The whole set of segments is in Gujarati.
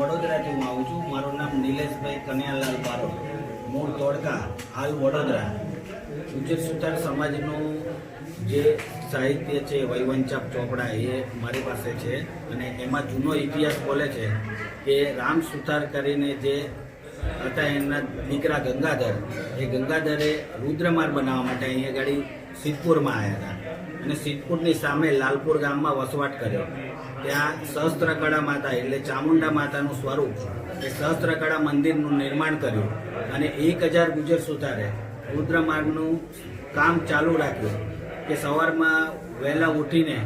વડોદરાથી હું આવું છું. મારું નામ નિલેશભાઈ કન્યાલાલ બારોટ. મૂળ તોડકા હાલ વડોદરા. ગુજર સુતાર સમાજનું જે સાહિત્ય છે, વૈવંચાપ ચોપડા એ મારી પાસે છે. અને એમાં જૂનો ઇતિહાસ બોલે છે કે રામ સુતાર કરીને જે હતા એમના દીકરા ગંગાધર. એ ગંગાધરે રુદ્રમાર બનાવવા માટે અહીંયા ગાડી સિદ્ધપુરમાં આવ્યા હતા. અને સિદ્ધપુરની સામે લાલપુર ગામમાં વસવાટ કર્યો. ત્યાં સહસ્ત્રકળા માતા એટલે ચામુંડા માતાનું સ્વરૂપ એ સહસ્ત્રકળા મંદિરનું નિર્માણ કર્યું અને એક હજાર ગુજર સુધારે રુદ્રમાર્ગનું કામ ચાલુ રાખ્યું કે સવારમાં વહેલા ઉઠીને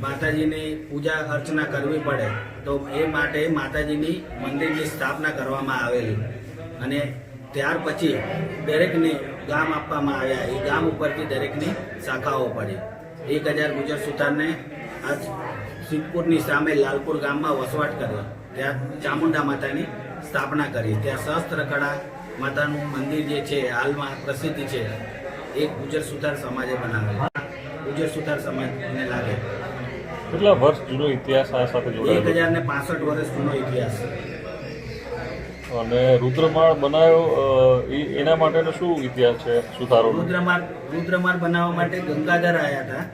માતાજીની પૂજા અર્ચના કરવી પડે, તો એ માટે માતાજીની મંદિરની સ્થાપના કરવામાં આવેલી. અને ત્યાર પછી દરેકને ગામ આપવામાં આવ્યા. એ ગામ ઉપરથી દરેકની શાખાઓ પડી. એક હજાર ગુજર સુતારને આ સિદ્ધપુરની સામે લાલપુર ગામમાં વસવાટ કર્યો. ત્યાં ચામુંડા માતાની સ્થાપના કરી. ત્યાં સહસ્ત્રકળા માતાનું મંદિર જે છે, હાલમાં પ્રસિદ્ધ છે, એ ગુજર સુથાર સમાજે બનાવેલું. ગુજર સુથાર સમાજને લાગે. કેટલા વર્ષ જૂનો ઇતિહાસ આ સાથે એક જોડાયેલો હજાર ને પાસઠ વર્ષ જૂનો ઇતિહાસ. અને રુદ્રમાળ બનાવ્યો એના માટેનો શું ઇતિહાસ છે સુધારો? રુદ્રમાળ રુદ્રમાળ બનાવવા માટે ગંગાધર આવ્યા હતા.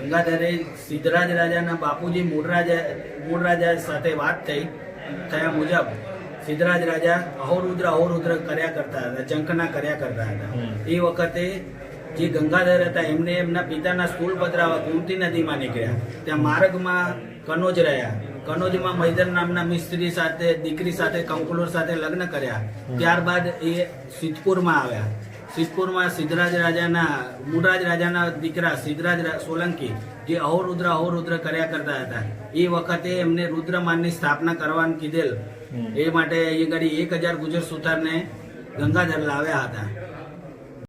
ગંગાધરે સિદ્ધરાજ રાજાના બાપુજી મૂળરાજા મૂળરાજા સાથે વાત થઈ. થયા મુજબ સિદ્ધરાજ રાજા અહોરુદ્ર અહોરુદ્ર કર્યા કરતા હતા ચંકના કર્યા કરતા હતા. એ વખતે જે ગંગાધર હતા એમને એમના પિતાના સ્કૂલ પધરાવા ગોમતી નદીમાં નીકળ્યા. ત્યાં માર્ગમાં કનોજ રહ્યા. કનોજમાં મૈદર નામના મિસ્ત્રી સાથે દીકરી સાથે કંકુલોર સાથે લગ્ન કર્યા. ત્યારબાદ એ સિદ્ધપુરમાં આવ્યા. સિદ્ધપુરમાં સિદ્ધરાજ રાજાના મૂળરાજ રાજાના દીકરા સિદ્ધરાજ સોલંકી જે અહોરુદ્ર અહોરુદ્ર કર્યા કરતા હતા. એ વખતે એમને રુદ્રમાનની સ્થાપના કરવાનું કીધેલ. એ માટે એ ઘડી એક હજાર ગુજર સુથારને ગંગાધર લાવ્યા હતા.